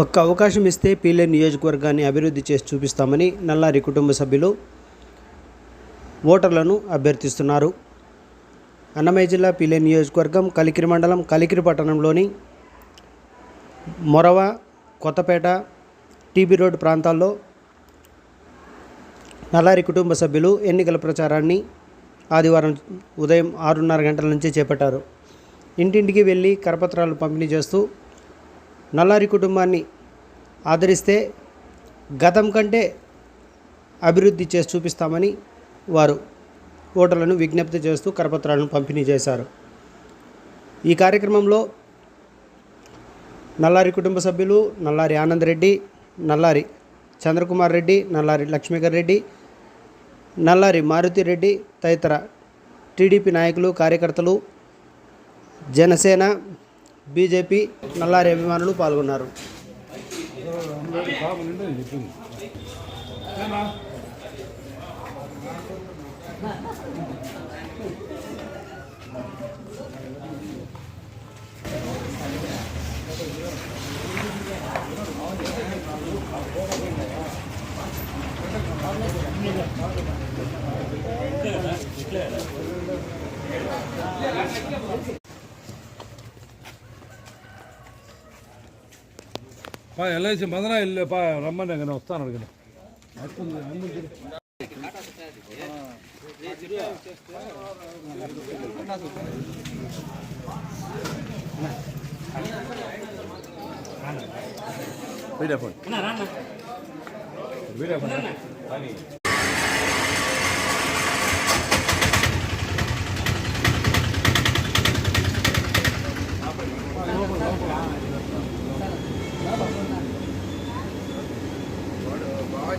ఒక్క అవకాశం ఇస్తే పీలే నియోజకవర్గాన్ని అభివృద్ధి చేసి చూపిస్తామని నల్లారి కుటుంబ సభ్యులు ఓటర్లను అభ్యర్థిస్తున్నారు. అన్నమయ్య జిల్లా పీలే నియోజకవర్గం కలికిరి మండలం కలికిరి పట్టణంలోని మొరవ కొత్తపేట టీబీ రోడ్ ప్రాంతాల్లో నల్లారి కుటుంబ సభ్యులు ఎన్నికల ప్రచారాన్ని ఆదివారం ఉదయం ఆరున్నర గంటల నుంచి చేపట్టారు. ఇంటింటికి వెళ్ళి కరపత్రాలు పంపిణీ చేస్తూ నల్లారి కుటుంబాన్ని ఆదరిస్తే గతం కంటే అభివృద్ధి చేసి చూపిస్తామని వారు ఓటర్లను విజ్ఞప్తి చేస్తూ కరపత్రాలను పంపిణీ చేశారు. ఈ కార్యక్రమంలో నల్లారి కుటుంబ సభ్యులు నల్లారి ఆనంద్ రెడ్డి నల్లారి చంద్రకుమార్ రెడ్డి నల్లారి లక్ష్మీకర్ రెడ్డి నల్లారి మారుతి రెడ్డి తదితర టీడీపీ నాయకులు కార్యకర్తలు జనసేన బీజేపీ నల్లారి అభిమానులు పాల్గొన్నారు. ಪಾ ಎಲ್ ಐ ಸಿ ಬಂದ್ರೆ ಇಲ್ಲಿ ಪಾ ರಮ್ಮನಾಗ ನಾವು ಹೊಸ್ತಾ ನಡ್ಕೊಂಡು வீடியோ போன் வீடியோ போன்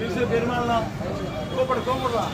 తీసే తీర్మానం. కోపడు కోపడురా.